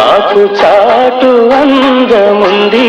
నాది ఆకు చాటు అందముంది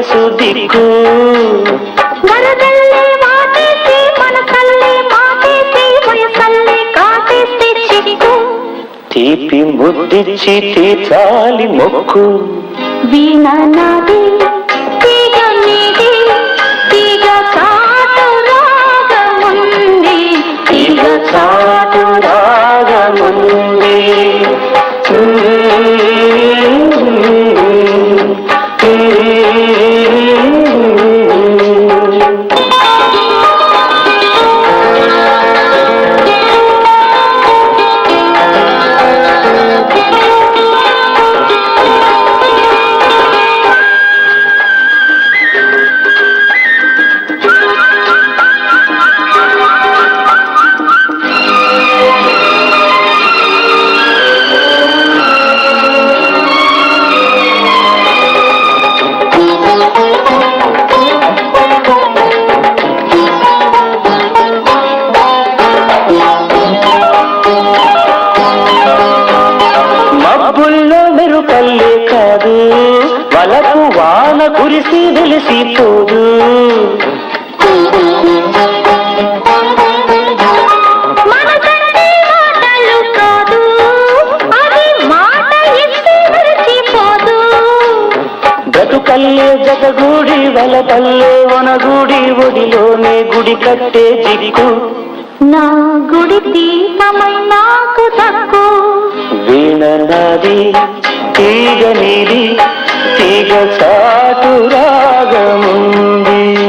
వయసు దిక్కు. తీపి ముద్దిచ్చి తీర్చాలి మొక్కు వీణ నీది వాన కురిసి వెలిసిపోదు బ్రతుకల్లే జతగూడి వలపల్లే వనగూడి ఒడిలోనే గుడి కట్టే జిడికు నా గుడి దీపమై నాకు దక్కు వీణ నాది తీగ నీది తీగ చాటు రాగము.